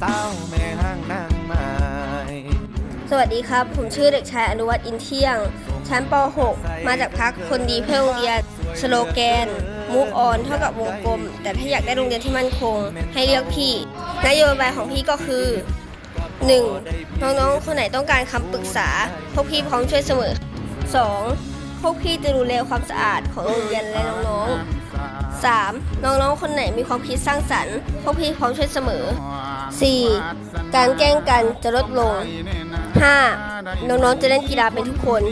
สาวแม่ห้างนางไม้สวัสดีครับ ผมชื่อเด็กชายอนุวัฒน์อินเที่ยง ชั้นป .6 มาจากพักคนดีเพื่อโรงเรียนสโลแกนมูฟออนเท่ากับวงกลม แต่ถ้าอยากได้โรงเรียนที่มั่นคง ให้เลือกพี่ นโยบายของพี่ก็คือ 1. น้องๆ คนไหนต้องการคำปรึกษา พวกพี่พร้อมช่วยเสมอ 2. พวกพี่จะดูแลความสะอาดของโรงเรียนและน้องๆ 3. น้องๆ คนไหนมีความคิดสร้างสรรค์ พวกพี่พร้อมช่วยเสมอ 4. การแกล้งกันจะลดลง 5. น้องๆ จะเล่นกีฬาเป็นทุกคน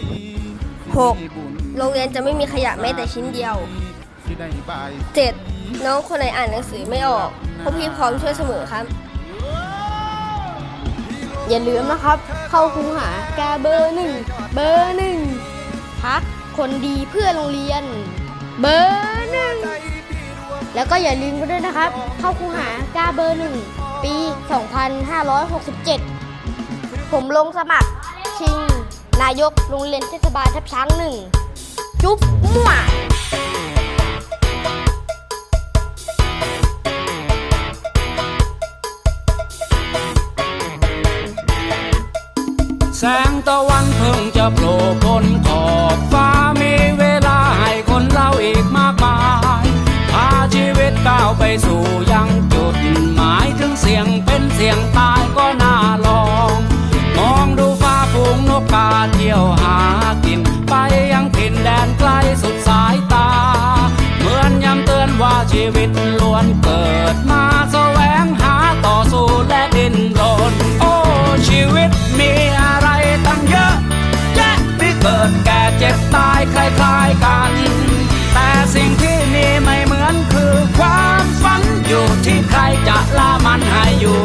6. โรงเรียนจะไม่มีขยะแม้แต่ชิ้นเดียว 7. น้องคนไหนอ่านหนังสือไม่ออก พวกพี่พร้อมช่วยเสมอครับอย่าลืมนะครับ เข้าคูหาแกเบอร์หนึ่ง เบอร์หนึ่งพัก คนดีเพื่อโรงเรียน เบอร์หนึ่งแล้วก็อย่าลืมกันด้วยนะครับ เข้าคูหากาเบอร์หนึ่งปี 2567 ผมลงสมัคร ชิง นายกโรงเรียนเทศบาลทับช้างหนึ่ง จุ๊บมั่วแสงตะวันเพิ่งจะโผล่พ้นข วิตล้วนเกิดมาแสวงหาต่อสู้และดิ้นรนโอ้ชีวิตมีอะไรตั้งเยอะแยะที่เกิดแก่เจ็บตายคล้ายๆกัน แต่สิ่งที่มีไม่เหมือนคือความฝันอยู่ที่ใครจะละมันให้อยู่